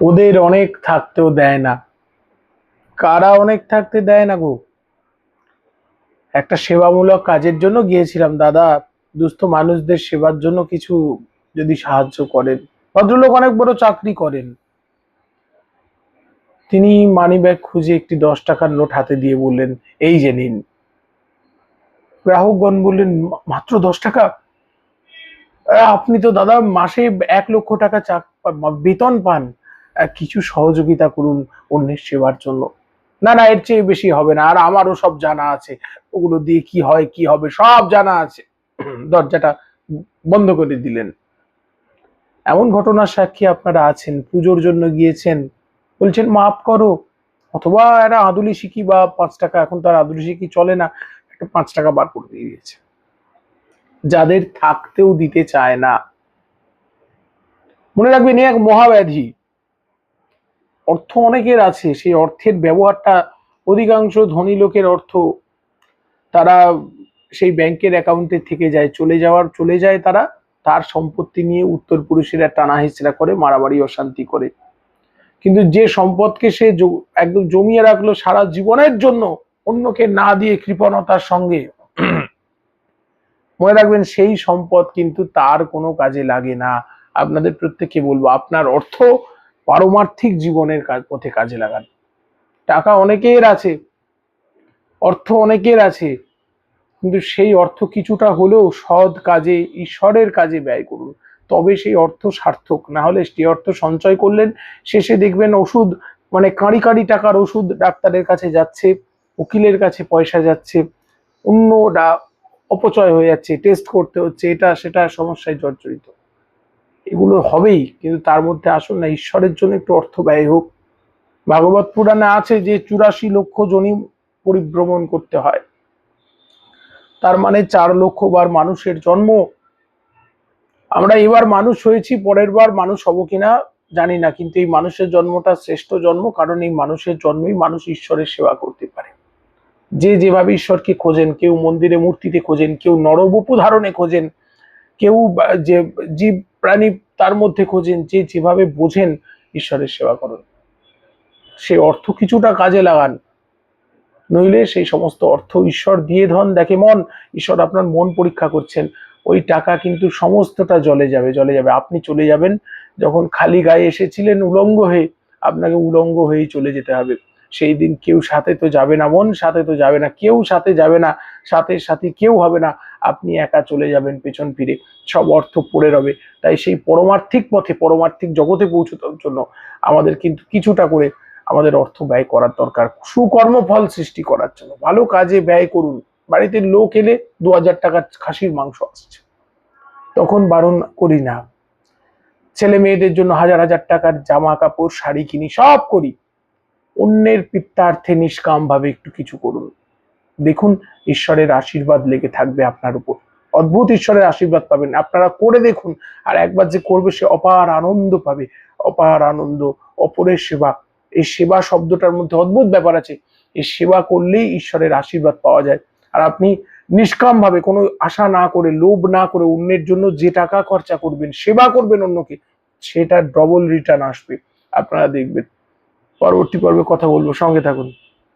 ওদের অনেক থাকতেও দেয় না। কারা অনেক থাকতে দেয় না গো? একটা সেবামূলক কাজের জন্য গিয়েছিলাম, দাদা। দুস্থ মানুষদের সেবার জন্য কিছু যদি সাহায্য করেন। ভদ্রলোক অনেক বড় চাকরি করেন। তিনি মানি ব্যাগ খুঁজে একটি দশ টাকার নোট হাতে দিয়ে বললেন, এই যে নিন। গ্রাহকগণ বললেন, মাত্র দশ টাকা? আপনি তো দাদা মাসে এক লক্ষ টাকা বেতন পান। কিছু সহযোগিতা করুন অন্যের সেবার জন্য। না না, এর চেয়ে বেশি হবে না, আর আমারও সব জানা আছে। ওগুলো দিয়ে কি হয়, কি হবে, সব জানা আছে। দরজাটা বন্ধ করে দিলেন। এমন ঘটনার সাক্ষী আপনারা আছেন, পুজোর জন্য গিয়েছেন। বলছেন, মাফ করো, অথবা একটা আদুলি শিখি বা পাঁচ টাকা, এখন তো আর আদুলি শিখি চলে না, একটা পাঁচ টাকা বার করে দিয়ে দিয়েছে। যাদের থাকতেও দিতে চায় না। মনে রাখবেন এক মহাব্যাধি। অর্থ অনেকের আছে, সেই অর্থের ব্যবহারটা অধিকাংশ ধনী লোকের অর্থ। তারা সেই ব্যাংকের অ্যাকাউন্টে থেকে যায়, চলে যাওয়ার, চলে যায় তারা, তার সম্পত্তি নিয়ে উত্তর পুরুষেরা টানা হেঁচড়া করে, মারামারি, অশান্তি করে। কিন্তু যে সম্পদকে সে একদম জমিয়ে রাখল সারা জীবনের জন্য, অন্যকে না দিয়ে কৃপণতার সঙ্গে, মনে রাখবেন সেই সম্পদ কিন্তু তার কোনো কাজে লাগে না। আপনাদের প্রত্যেককে বলব, আপনার অর্থ পারমার্থিক জীবনের পথে কাজে লাগান। টাকা অনেকের আছে, অর্থ অনেকের আছে, কিন্তু সেই অর্থ কিছুটা হলেও সৎ কাজে, ঈশ্বরের কাজে ব্যয় করুন। তবে সেই অর্থ সার্থক, না হলে সেই অর্থ সঞ্চয় করলেন, শেষে দেখবেন ওষুধ মানে কাঁড়ি কাঁড়ি টাকার ওষুধ ডাক্তারের কাছে যাচ্ছে, উকিলের কাছে পয়সা যাচ্ছে অন্য অপচয় হয়ে যাচ্ছে টেস্ট করতে হচ্ছে, এটা সেটা সমস্যায় জর্জরিত। এগুলো হবেই, কিন্তু তার মধ্যে আসুন না, ঈশ্বরের জন্য একটু অর্থ ব্যয় হোক। ভাগবত পুরাণে আছে যে চুরাশি লক্ষ জনই পরিভ্রমণ করতে হয়। তার মানে চার লক্ষ বার মানুষের জন্ম। আমরা এবার মানুষ হয়েছি, পরের বার মানুষ হব কিনা জানি না, কিন্তু এই মানুষের জন্মটা শ্রেষ্ঠ জন্ম, কারণ এই মানুষের জন্মই মানুষ ঈশ্বরের সেবা করতে পারে। যে যেভাবে ঈশ্বরকে খোঁজেন, কেউ মন্দিরে মূর্তিতে খোঁজেন, কেউ নরবপু ধারণে খোঁজেন, কেউ যে জীব প্রাণী তার মধ্যে খোঁজেন, যে যেভাবে বোঝেন ঈশ্বরের সেবা করুন। সে অর্থ কিছুটা কাজে লাগান। নইলে সেই সমস্ত অর্থ ঈশ্বর দিয়ে ধন দেখে মন, ঈশ্বর আপনার মন পরীক্ষা করছেন। ওই টাকা কিন্তু সমস্তটা জলে যাবে জলে যাবে। আপনি চলে যাবেন, যখন খালি গায়ে এসেছিলেন উলঙ্গ হয়ে, আপনাকে উলঙ্গ হয়েই চলে যেতে হবে। সেই দিন কেউ সাথে তো যাবে না, মন সাথে তো যাবে না, কেউ সাথে যাবে না, সাথে সাথে কেউ হবে না। আপনি একা চলে যাবেন, পেছন ফিরে সব অর্থ পড়ে রবে। তাই সেই পরমার্থিক পথে, পরমার্থিক জগতে পৌঁছানোর জন্য আমাদের কিন্তু কিছুটা করে আমাদের অর্থ ব্যয় করার দরকার, সুকর্মফল সৃষ্টি করার জন্য। ভালো কাজে ব্যয় করুন। বাড়িতে লোক এলে দু হাজার টাকার খাসির মাংস আসছে। তখন বারণ করি না। ছেলে মেয়েদের জন্য হাজার হাজার টাকার জামা কাপড়, শাড়ি কিনি, সব করি। অন্যের পিত্তার্থে নিষ্কাম ভাবে একটু কিছু করুন। দেখুন ঈশ্বরের আশীর্বাদ লেগে থাকবে আপনার উপর। অদ্ভুত ঈশ্বরের আশীর্বাদ পাবেন। আপনারা করে দেখুন, আর একবার যে করবে সে অপার আনন্দ পাবে। অপার আনন্দ, অপরের সেবা। এই সেবা শব্দটার মধ্যে অদ্ভুত ব্যাপার আছে। এই সেবা করলেই ঈশ্বরের আশীর্বাদ পাওয়া যায়। আর আপনি নিষ্কাম ভাবে কোনো আশা না করে, লোভ না করে অন্যের জন্য যে টাকা খরচা করবেন, সেবা করবেন অন্যকে সেটা ডবল রিটার্ন আসবে। আপনারা দেখবেন। পরবর্তী পর্বে কথা বলব। সঙ্গে থাকুন।